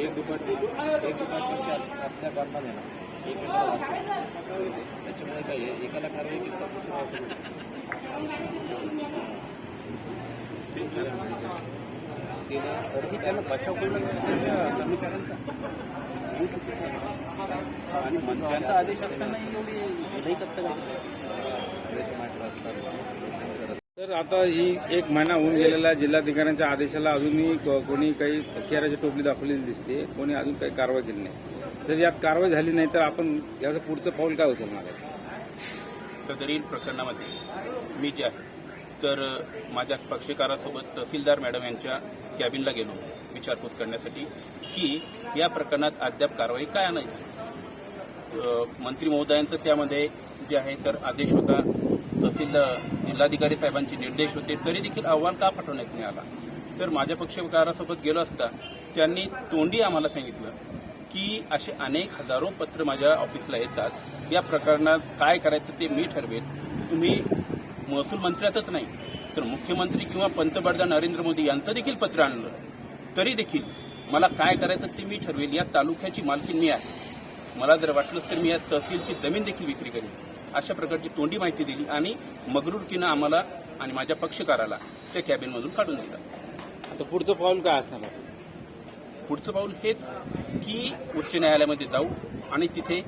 एक दुपारची असल्या कारणाने ना एकमेकाला वाचवलं. त्याच्यामुळे काय आहे, एकाला कारवाई केली तर दुसऱ्याला वाचवलं. ते ना, तरीही त्याला बचाव करणं त्यांच्या कर्मचाऱ्यांचा होऊ शकतो. आणि मंत्र्यांचा आदेश असतानाही एवढी विधायी कसं काय वेळेचे मात्र असतात तर आता ही एक महिना होऊन गेलेला जिल्हाधिकाऱ्यांच्या आदेशाला अजूनही कोणी काही केराची टोपली दाखवलेली दिसते. कोणी अजून काही कारवाई केली नाही. तर यात कारवाई झाली नाही तर आपण याचं पुढचं पाऊल काय उचलणार आहे? सदरील प्रकरणामध्ये मी जे आहे तर माझ्या पक्षकारासोबत तहसीलदार मॅडम यांच्या कॅबिनला गेलो. विचारपूस करण्यासाठी की या प्रकरणात अद्याप कारवाई काय नाही मंत्री महोदयांचं त्यामध्ये जे आहे तर आदेश होता. तहसील जिल्हाधिकारी साहेबांचे निर्देश होते तरी देखील अहवाल का पाठवण्यात नाही आला? तर माझ्या पक्षकारासोबत गेलो असता त्यांनी तोंडी आम्हाला सांगितलं की असे अनेक हजारो पत्र माझ्या ऑफिसला येतात. या प्रकरणात काय करायचं ते मी ठरवेल तुम्ही महसूल मंत्र्यातच नाही तर मुख्यमंत्री किंवा पंतप्रधान नरेंद्र मोदी यांचं देखील पत्र आणलं. तरी देखील मला काय करायचं ते मी ठरवेल या तालुक्याची मालकी मी आहे. मला जर वाटलंच तर मी या तहसीलची जमीन देखील विक्री करेन. अशा प्रकारची तोंडी माहिती दिली आणि मगरूरकीनं आम्हाला आणि माझ्या पक्षकाराला त्या कॅबिनमधून काढून दिलं. आता पुढचं पाऊल काय असणार पुढचं पाऊल हेच की उच्च न्यायालयामध्ये जाऊ आणि तिथे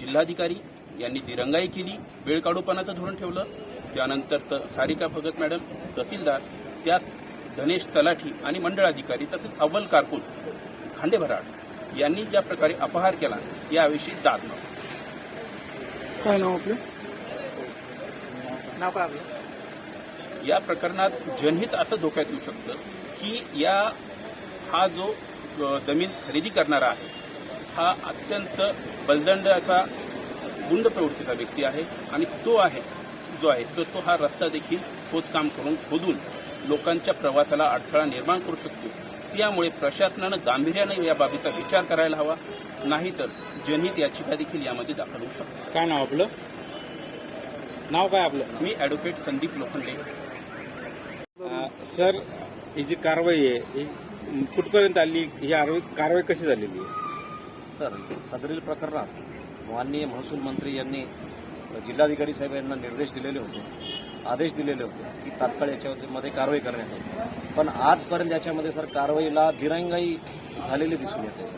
जिल्हाधिकारी यांनी दिरंगाई केली वेळ काढूपणाचं धोरण ठेवलं त्यानंतर त सारिका भगत मॅडम तहसीलदार त्यास धनेश तलाठी आणि मंडळाधिकारी तसेच अव्वल कारकून खांडेभराड यांनी ज्या प्रकारे अपहार केला याविषयी दाद नव्हती काय नाव आपलं? नाव काय आपलं? या प्रकरणात जनहित असं धोक्यात येऊ शकतं की या हा जो जमीन खरेदी करणारा आहे हा अत्यंत बलदंडाचा गुंड प्रवृत्तीचा व्यक्ती आहे आणि तो आहे जो आहे तो तो हा रस्ता देखील खोदकाम करून खोदून लोकांच्या प्रवासाला अडथळा निर्माण करू शकतो. त्यामुळे प्रशासनानं गांभीर्यानं या बाबीचा विचार करायला हवा. नाहीतर जनहित याचिका देखील यामध्ये दाखल होऊ शकते. काय नाव आपलं? नाव काय आपलं? मी ॲडव्होकेट संदीप लोखंडे. सर ही जी कारवाई आहे ही कुठपर्यंत आली? ही कारवाई कारवाई कशी झालेली आहे? सर सदरील प्रकरणात माननीय महसूल मंत्री यांनी जिल्हाधिकारी साहेब यांना निर्देश दिलेले होते आदेश दिलेले होते की तात्काळ याच्यामध्ये कारवाई करण्यात येईल. पण आजपर्यंत याच्यामध्ये सर कारवाईला दिरंगाई झालेली दिसून येते सर.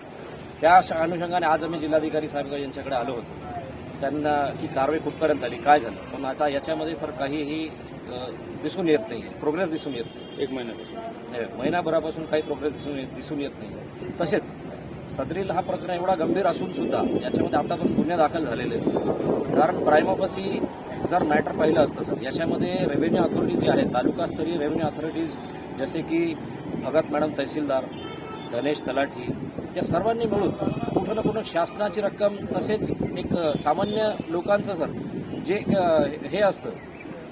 त्या अनुषंगाने आज आम्ही जिल्हाधिकारी साहेब यांच्याकडे आलो होतो. त्यांना की कारवाई कुठपर्यंत आली काय झालं? पण आता याच्यामध्ये सर काहीही दिसून येत नाही प्रोग्रेस दिसून येत नाही एक महिन्यापासून. महिनाभरापासून काही प्रोग्रेस दिसून येत- दिसून येत नाही तसेच सदरील हा प्रकरण एवढा गंभीर असून सुद्धा याच्यामध्ये आतापर्यंत गुन्हे दाखल झालेले आहेत. कारण प्राईम ऑफिसी जर मॅटर पाहिलं असतं सर याच्यामध्ये रेव्हेन्यू अथॉरिटीज जी आहेत तालुकास्तरीय रेव्हेन्यू अथॉरिटीज जसे की भगत मॅडम तहसीलदार धनेश तलाठी या सर्वांनी मिळून कुठं ना कुठं शासनाची रक्कम तसेच एक सामान्य लोकांचं सर जे हे असतं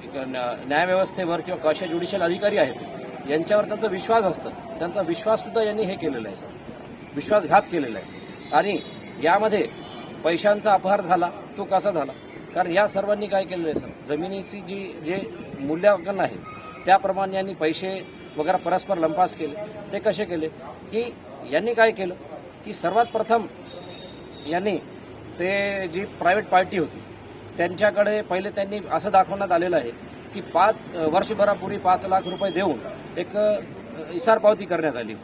एक न्या- न्यायव्यवस्थेवर किंवा कशा ज्युडिशियल अधिकारी आहेत यांच्यावर त्यांचा विश्वास असतं. त्यांचा विश्वाससुद्धा यांनी हे केलेला आहे सर. विश्वासघात केलेला आहे. आणि यामध्ये पैशांचा अपहार झाला तो कसा झाला? कारण या सर्वांनी काय केलेलं आहे सर? जमिनीची जी जे मूल्यांकन आहे त्याप्रमाणे यांनी पैसे वगैरे परस्पर लंपास केले ते कसे केले? की यांनी काय केलं? की सर्वात प्रथम यांनी ते जी प्रायव्हेट पार्टी होती त्यांच्याकडे पहिले त्यांनी असं दाखवण्यात आलेलं आहे की पाच वर्षभरापूर्वी पाच लाख रुपये देऊन एक इसार पावती करण्यात आली.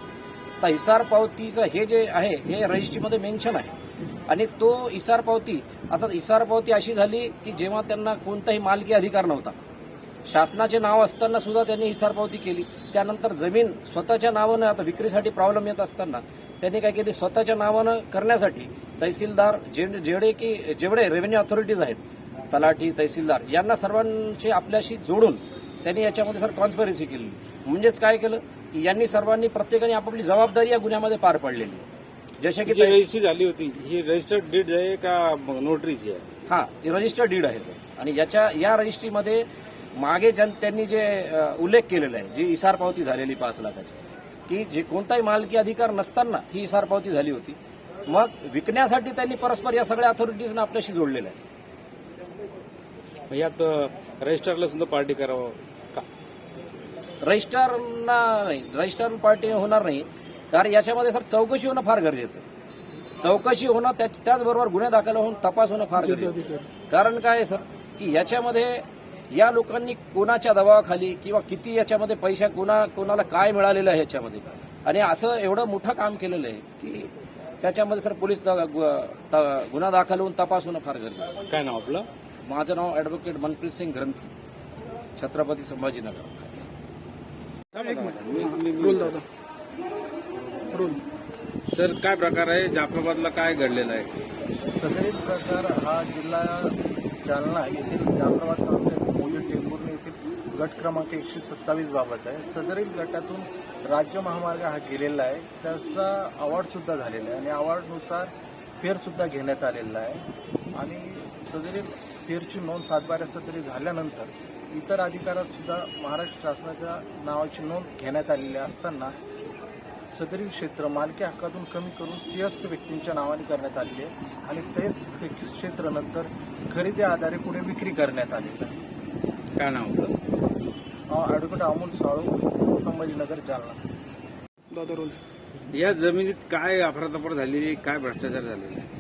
तर इसार पावतीचं हे जे आहे हे रजिस्ट्रीमध्ये मेन्शन आहे. आणि तो इसार पावती आता इसार पावती अशी झाली की जेव्हा त्यांना कोणताही मालकी अधिकार नव्हता शासनाचे नाव असताना सुद्धा त्यांनी इसार पावती केली. त्यानंतर जमीन स्वतःच्या नावानं आता विक्रीसाठी प्रॉब्लेम येत असताना त्यांनी काय केली? स्वतःच्या नावानं करण्यासाठी तहसीलदार जे- जेवढे की जेवढे रेव्हेन्यू ऑथॉरिटीज आहेत तलाठी तहसीलदार यांना सर्वांशी आपल्याशी जोडून त्यांनी याच्यामध्ये सर कॉन्स्परसी केली. म्हणजेच काय केलं? की यांनी सर्वांनी प्रत्येकाने आपापली जबाबदारी या गुन्ह्यामध्ये पार पाडलेली. जसे की रजिस्ट्री झाली होती ही रजिस्टर्ड डीड आहे का नोटरीची आहे? हा रजिस्टर्ड डीड आहे आणि याच्या या रजिस्ट्रीमध्ये मागे ज्यां त्यांनी जे उल्लेख केलेला आहे जी इसार पावती झालेली पाच लाखाची की जे कोणताही मालकी अधिकार नसताना ही इसार पावती झाली होती मग विकण्यासाठी त्यांनी परस्पर या सगळ्या अथॉरिटीजना आपल्याशी जोडलेलं आहे यात रजिस्टरला सुद्धा पार्टी करावं का रजिस्ट्रारना नाही रजिस्ट्रार पार्टी होणार नाही कारण याच्यामध्ये सर चौकशी होणं फार गरजेचं आहे. चौकशी होणं त्याच- त्याचबरोबर गुन्हे दाखल होऊन तपास होणं फार गरजेचं आहे. कारण काय आहे सर की याच्यामध्ये या लोकांनी कोणाच्या दबावाखाली किंवा किती याच्यामध्ये पैसा कोणा कोणाला काय मिळालेलं आहे याच्यामध्ये? आणि असं एवढं मोठं काम केलेलं आहे की त्याच्यामध्ये सर पोलीस द- गु- त- गुन्हा दाखल होऊन तपास होणं फार गरजेचं. काय नाव आपलं? माझं नाव ॲडव्होकेट मनप्रीत सिंग ग्रंथी छत्रपती संभाजीनगर. सर काय प्रकार आहे? जाफराबादला काय घडलेलं आहे? सदरील प्रकार हा जिल्हा जालना येथील जाफराबाद तालुक्यातील मोजे टेंभुर्णी येथील गट क्रमांक एकशे सत्तावीस बाबत आहे. सदरील गटातून राज्य महामार्ग हा गेलेला आहे. त्याचा अवॉर्डसुद्धा झालेला आहे आणि अवॉर्डनुसार फेरसुद्धा घेण्यात आलेला आहे. आणि सदरील फेरची नोंद सातबाऱ्या सदरी झाल्यानंतर इतर अधिकारातसुद्धा महाराष्ट्र शासनाच्या नावाची नोंद घेण्यात आलेली असताना सदरील क्षेत्र मालकी हक्कातून कमी करून त्रयस्थ व्यक्तींच्या नावाने करण्यात आलेले आहे. आणि तेच क्षेत्र नंतर खरेदी आधारे पुढे विक्री करण्यात आलेली आहे. काय नाव अ, ॲडव्होकेट अमोल साळू संभाजीनगर जालना. दादा रोल या जमिनीत काय अफरातफर झालेली काय भ्रष्टाचार झालेला आहे?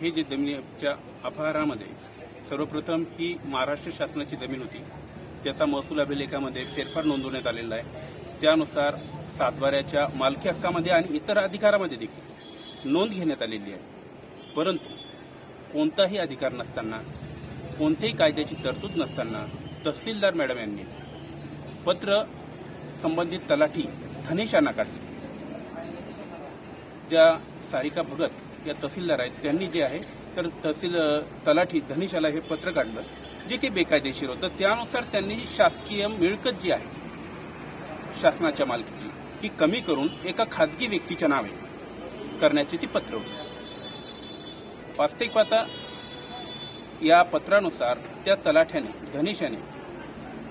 ही जी जमिनीच्या अपहारामध्ये सर्वप्रथम ही महाराष्ट्र शासनाची जमीन होती. त्याचा महसूल अभिलेखामध्ये फेरफार नोंदवण्यात आलेला आहे. त्यानुसार सातबाऱ्याच्या मालकी हक्कामध्ये आणि इतर अधिकारामध्ये देखील नोंद घेण्यात आलेली आहे. परंतु कोणताही अधिकार नसताना कोणत्याही कायद्याची तरतूद नसताना तहसीलदार मॅडम यांनी पत्र संबंधित तलाठी धनेश यांना काढले. ज्या सारिका भगत या तहसीलदार आहेत त्यांनी जे आहे तर तहसील तलाठी धनिशाला हे पत्र काढलं. जे काही बेकायदेशीर होतं त्यानुसार त्यांनी शासकीय मिळकत जी आहे शासनाच्या मालकीची ती कमी करून एका खाजगी व्यक्तीच्या नावे करण्याची ती पत्र होती. वास्तविक पाहता या पत्रानुसार त्या तलाठ्याने धनेशाने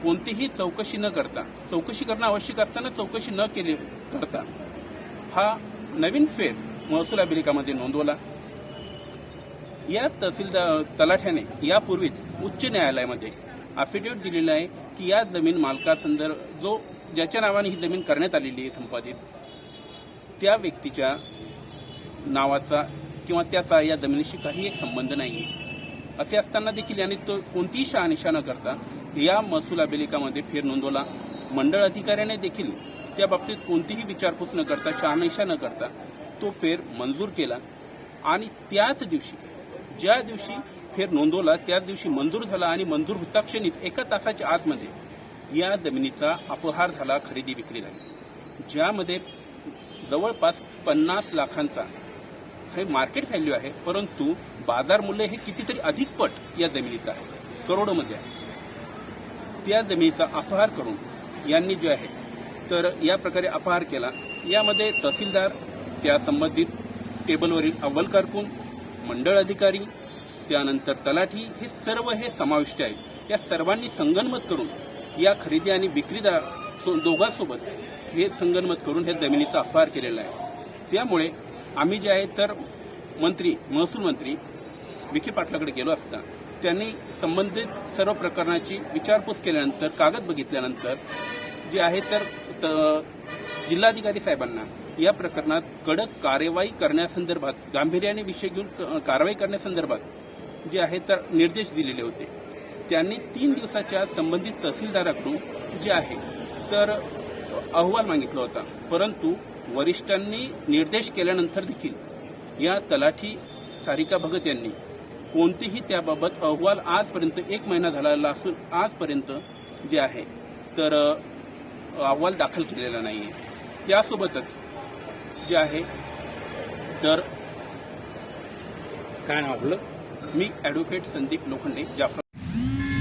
कोणतीही चौकशी न करता चौकशी करणं आवश्यक असताना चौकशी न केली करता हा नवीन फेर महसूल अभिलेखामध्ये नोंदवला. या तहसीलदार तलाठ्याने यापूर्वीच उच्च न्यायालयामध्ये अफिडेविट दिलेला आहे की या जमीन मालकासंदर्भ जो ज्याच्या नावाने ही जमीन करण्यात आलेली आहे संपादित त्या व्यक्तीच्या नावाचा किंवा त्याचा या जमिनीशी काही एक संबंध नाही असे असताना देखील यांनी तो कोणतीही शहानिशा न करता या महसूल अभिलेखामध्ये फेर नोंदवला. मंडळ अधिकाऱ्याने देखील त्या बाबतीत कोणतीही विचारपूस न करता शहानिशा न करता तो फेर मंजूर केला. आणि त्याच दिवशी ज्या दिवशी फेर नोंदवला त्याच दिवशी मंजूर झाला आणि मंजूर होता क्षणीच एका तासाच्या आतमध्ये या जमिनीचा अपहार झाला खरेदी विक्री झाली. ज्यामध्ये जवळपास पन्नास लाखांचा हे मार्केट व्हॅल्यू आहे परंतु बाजार मूल्य हे कितीतरी अधिक पट या जमिनीचं आहे. करोडोमध्ये आहे. त्या जमिनीचा अपहार करून यांनी जे आहे तर या प्रकारे अपहार केला. यामध्ये तहसीलदार त्या संबंधित टेबलवरील अव्वल कारकून मंडळ अधिकारी त्यानंतर तलाठी हे सर्व हे समाविष्ट आहेत. या सर्वांनी संगनमत करून या खरेदी आणि विक्रीदार दोघांसोबत हे संगनमत करून ह्या जमिनीचा अपहार केलेला आहे. त्यामुळे आम्ही जे आहे तर मंत्री महसूल मंत्री विखे पाटलाकडे गेलो असता त्यांनी संबंधित सर्व प्रकरणाची विचारपूस केल्यानंतर कागद बघितल्यानंतर जे आहे तर त- जिल्हाधिकारी साहेबांना या प्रकरणात कडक कार्यवाही करण्यासंदर्भात गांभीर्याने विषय घेऊन क- कारवाई करण्यासंदर्भात जे आहे तर निर्देश दिलेले होते. त्यांनी तीन दिवसाच्या संबंधित तहसीलदाराकडून जे आहे तर अहवाल मागितला होता. परंतु वरिष्ठांनी निर्देश केल्यानंतर देखील या तलाठी सारिका भगत यांनी कोणतीही त्याबाबत अहवाल आजपर्यंत एक महिना झालेला असून आजपर्यंत जे आहे तर अहवाल दाखल केलेला नाही आहे त्यासोबतच जे आहे तर काय नाव आपलं? मी ॲडव्होकेट संदीप लोखंडे जाफर